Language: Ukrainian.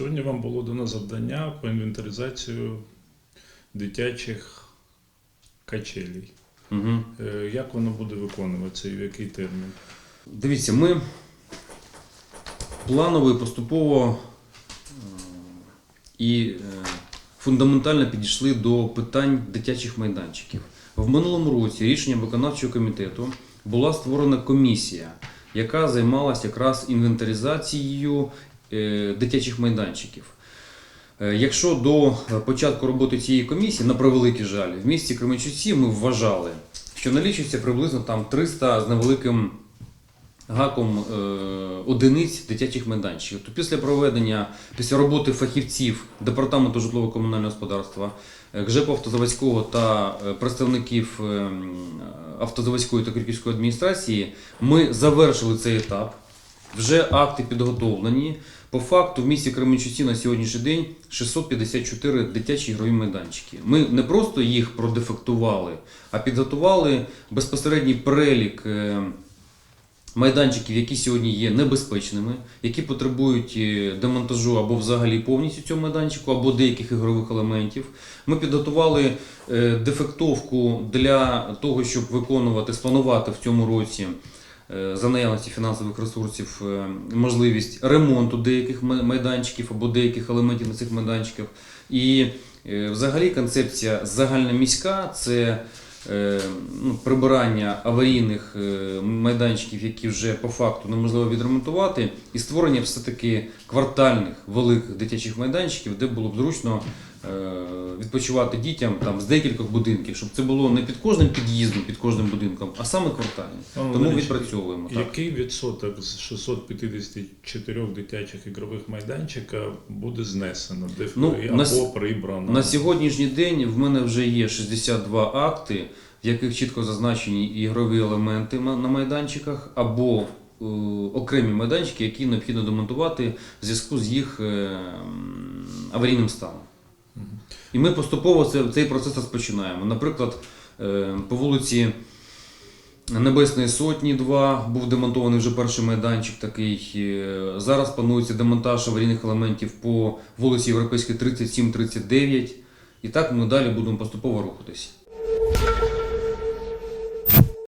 Сьогодні вам було дано завдання по інвентаризацію дитячих качелей. Угу. Е, Як воно буде виконуватися і в який термін? Дивіться, ми планово і поступово е, і е, фундаментально підійшли до питань дитячих майданчиків. В минулому році рішенням виконавчого комітету була створена комісія, яка займалася якраз інвентаризацією дитячих майданчиків. Е, Якщо до е, початку роботи цієї комісії, на превеликий жаль, в місті Кременчуці ми вважали, що налічується приблизно там 300 з невеликим гаком е, одиниць дитячих майданчиків. То після проведення, після роботи фахівців Департаменту житлово-комунального господарства, е, ГЖЕП автозаводського та е, представників е, автозаводської та Крюківської адміністрації, ми завершили цей етап. Вже акти підготовлені. По факту в місті Кременчуці на сьогоднішній день 654 дитячі ігрові майданчики. Ми не просто їх продефектували, а підготували безпосередній перелік е, майданчиків, які сьогодні є небезпечними, які потребують е, демонтажу або взагалі повністю цього майданчику, або деяких ігрових елементів. Ми підготували е, дефектовку для того, щоб виконувати, спланувати в цьому році. Е, За наявності фінансових ресурсів е, можливість ремонту деяких майданчиків або деяких елементів на цих майданчиках. І е, взагалі концепція загальноміська це ну, прибирання аварійних майданчиків, які вже по факту неможливо відремонтувати, і створення все-таки квартальних великих дитячих майданчиків, де було б зручно відпочивати дітям там з декількох будинків, щоб це було не під кожним під'їздом, під кожним будинком, а саме квартальні. Пане Тому Валерійович, відпрацьовуємо. Так. Який відсоток з 654 дитячих ігрових майданчика буде знесено деф- Ну, або на с- прибрано? На сьогоднішній день в мене вже є 62 акти, в яких чітко зазначені ігрові елементи ма- на майданчиках або е, окремі майданчики, які необхідно демонтувати в зв'язку з їх е, м, аварійним станом. І ми поступово це, цей процес розпочинаємо. Наприклад, е, по вулиці Небесної Сотні 2 був демонтований вже перший майданчик такий. Е, Зараз планується демонтаж аварійних елементів по вулиці Європейській 37-39. І так ми далі будемо поступово рухатись.